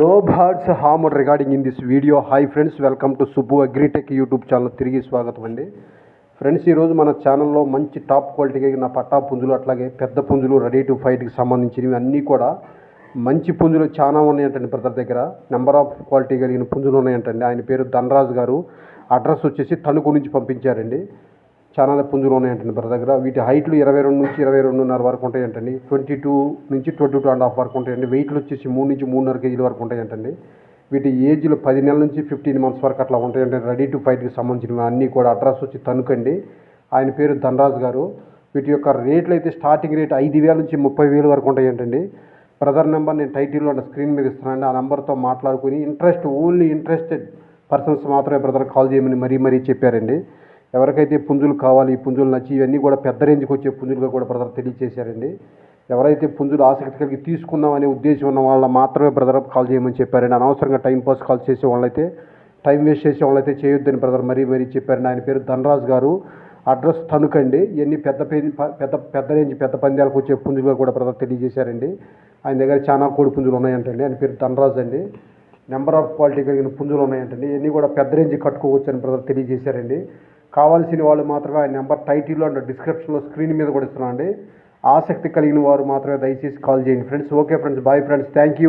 No birds harmed regarding in this video hi friends welcome to Subbu agritech YouTube channel తిరిగి స్వాగతం అండి. Friends ఈరోజు మన ఛానల్లో మంచి టాప్ క్వాలిటీ కలిగిన పట్టా పుంజులు అట్లాగే పెద్ద పుంజులు రెడీ టు ఫైట్కి సంబంధించినవి అన్నీ కూడా మంచి పుంజులు చాలా ఉన్నాయంటండి బ్రదర్ దగ్గర. నెంబర్ ఆఫ్ క్వాలిటీ కలిగిన పుంజులు ఉన్నాయంటండి. ఆయన పేరు ధనరాజు గారు. అడ్రస్ వచ్చేసి తణుకు నుంచి పంపించారండి. చాలా పుంజులు ఉన్నాయంటండి బ్రదర్ దగ్గర. వీటి హైట్లు ఇరవై రెండు నుంచి ఇరవై రెండున్నర వరకు ఉంటాయంటండి. ట్వంటీ టూ నుంచి ట్వంటీ టూ అండ్ హాఫ్ వరకు ఉంటాయండి. వెయిట్లు వచ్చేసి మూడు నుంచి మూడున్నర కేజీల వరకు ఉంటాయంటండి. వీటి ఏజ్లు పది నెలల నుంచి ఫిఫ్టీన్ మంత్స్ వరకు అట్లా ఉంటాయండి రెడీ టు ఫైట్కి సంబంధించినవి అన్నీ కూడా. అడ్రస్ వచ్చి తణుకండి. ఆయన పేరు ధనరాజు గారు. వీటి యొక్క రేట్లు అయితే స్టార్టింగ్ రేట్ ఐదు వేల నుంచి ముప్పై వేలు వరకు ఉంటాయంటండి. బ్రదర్ నెంబర్ నేను టైటిల్లో ఉన్న స్క్రీన్ మీద ఇస్తున్నానండి. ఆ నెంబర్తో మాట్లాడుకుని ఇంట్రెస్ట్ ఓన్లీ ఇంట్రెస్టెడ్ పర్సన్స్ మాత్రమే బ్రదర్ కాల్ చేయమని మరీ మరీ చెప్పారండి. ఎవరికైతే పుంజులు కావాలి ఈ పుంజులు నచ్చి ఇవన్నీ కూడా పెద్ద రేంజ్కి వచ్చే పుంజులుగా కూడా బ్రదర్ తెలియజేశారండి ఎవరైతే పుంజులు ఆసక్తి కలిగి తీసుకుందాం అనే ఉద్దేశం ఉన్న వాళ్ళ మాత్రమే బ్రదర్ కాల్ చేయమని చెప్పారండి. అనవసరంగా టైంపాస్ కాల్ చేసే వాళ్ళైతే టైం వేస్ట్ చేసే వాళ్ళైతే చేయొద్దని బ్రదర్ మరీ మరీ చెప్పారండి. ఆయన పేరు ధనరాజ్ గారు. అడ్రస్ తణుకండి. ఇవన్నీ పెద్ద పెద్ద పెద్ద రేంజ్ పెద్ద పందాలకు వచ్చే పుంజులుగా కూడా బ్రదర్ తెలియజేశారండి. ఆయన దగ్గర చాలా కోడి పుంజులు ఉన్నాయంటండి. ఆయన పేరు ధనరాజ్ అండి. నెంబర్ ఆఫ్ క్వాలిటీ కలిగిన పుంజులు ఉన్నాయంటండి. ఇవన్నీ కూడా పెద్ద రేంజ్ కట్టుకోవచ్చు అని బ్రదర్ తెలియజేశారండి. కావాల్సిన వాళ్ళు మాత్రమే ఆ నెంబర్ టైటిల్లో అండ్ డిస్క్రిప్షన్లో స్క్రీన్ మీద కూడా ఇస్తున్నానండి. ఆసక్తి కలిగిన వారు మాత్రమే దయచేసి కాల్ చేయండి. Friends okay friends bye friends thank you.